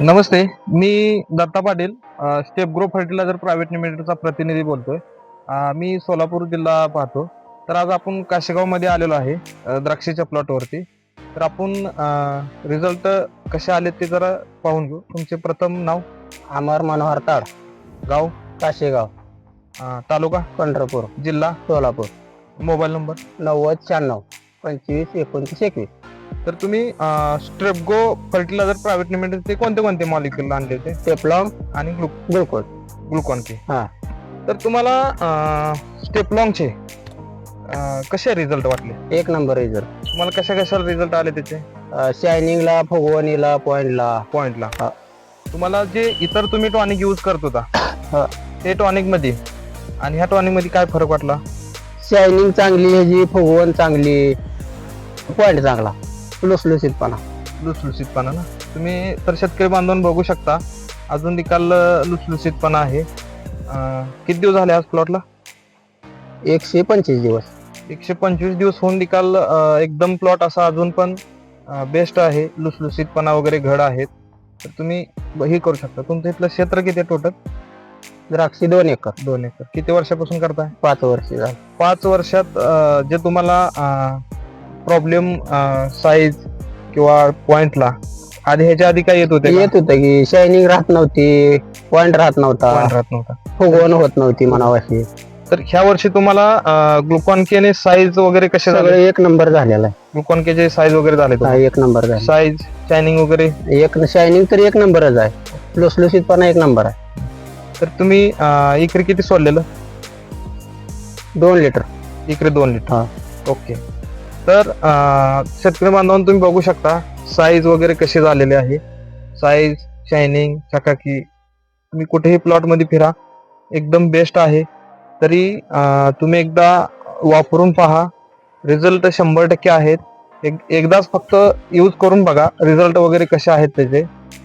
नमस्ते मी Datta Patil step grow fertilizer private लिमिटेडचा प्रतिनिधी बोलतोय. मी सोलापूर जिल्हा पाहतो. तर आज आपण काशेगावमध्ये आलेलो आहे द्राक्षेच्या प्लॉटवरती. तर आपण रिझल्ट कसे आले ते जरा पाहून घेऊ. तुमचे प्रथम नाव? अमर मनोहर ताड. गाव? काशेगाव. अ, तालुका? पंढरपूर. जिल्हा? सोलापूर. Mobile number? नव्वद शहाण्णव पंचवीस एकोणतीस एकवीस. तर तुम्ही स्ट्रेपगो फर्टिलायझर प्रायव्हेट लिमिटेडचे कोणते कोणते मॉलिक्युल आणले होते? टेपलॉंग आणि ग्लुकोज ग्लुकॉन के हा. तर तुम्हाला स्टेपलॉंगचे कसे रिझल्ट वाटले? एक नंबर रिझल्ट तुम्हाला कशा कशाला रिझल्ट आले त्याचे? शायनिंगला फुगवणीला पॉइंटला पॉइंटला हा. तुम्हाला जे इतर तुम्ही टॉनिक यूज करत हा. होता ते टॉनिकमध्ये. आणि ह्या टॉनिकमध्ये काय फरक वाटला? शायनिंग चांगली ह्याची फुगवण चांगली. पॉइंट चांगला. लुसलुसीतपणा लुसलुसीतपणा ना? तुम्ही तर शेतकरी बांधून बघू शकता. अजून निकाल लुसलुसीतपणा आहे. अं, किती दिवस झाले आज प्लॉटला एकशे पंचवीस दिवस. एकशे पंचवीस दिवस होऊन निकाल अं, एकदम प्लॉट असा अजून पण बेस्ट आहे. लुसलुसीतपणा वगैरे घड आहेत. तर तुम्ही ब- हे करू शकता. तुमचं इथलं क्षेत्र किती आहे टोटल द्राक्षी दोन एकर. दोन एकर. किती वर्षापासून करताय? पाच वर्ष झाली. पाच वर्षात अं, जे तुम्हाला प्रॉब्लेम साईज किंवा पॉइंटला आधी ह्याच्या आधी काय येत होते का? येत होतं की शायनिंग राहत नव्हती पॉइंट राहत नव्हता. Point राहत नव्हता. फुगवण होत नव्हती म्हणावाशी. तर ह्या वर्षी तुम्हाला ग्लुकॉन केने साईज वगैरे कसे झाले? सगळं एक नंबर झालेला ग्लुकॉन केचे साईज वगैरे झाले आहे हा, एक नंबर झाला. साईज शायनिंग वगैरे? एक शायनिंग तर एक नंबरच आहे. लुसलुसीतपणा एक नंबर आहे. तर तुम्ही अं, इकडे किती सोडलेलं? दोन लिटर इकडे दोन लिटर हा. ओके तर शेतकरी बांधवांना तुम्ही बघू शकता साईज वगैरे कसे झालेले आहे. साईज शायनिंग चकाकी तुम्ही कुठेही प्लॉटमध्ये फिरा एकदम बेस्ट आहे. तरी तुम्ही एकदा वापरून पहा. रिझल्ट शंभर टक्के आहेत. एक एकदाच फक्त यूज करून बघा रिझल्ट वगैरे कसे आहेत त्याचे.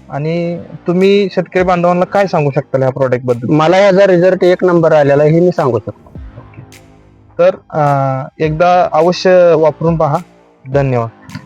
आणि तुम्ही शेतकरी बांधवांना काय सांगू शकता या प्रॉडक्टबद्दल? मला याचा रिझल्ट एक नंबर आलेला आहे हे मी सांगू शकतो. तर एकदा अवश्य वापरून पहा. धन्यवाद.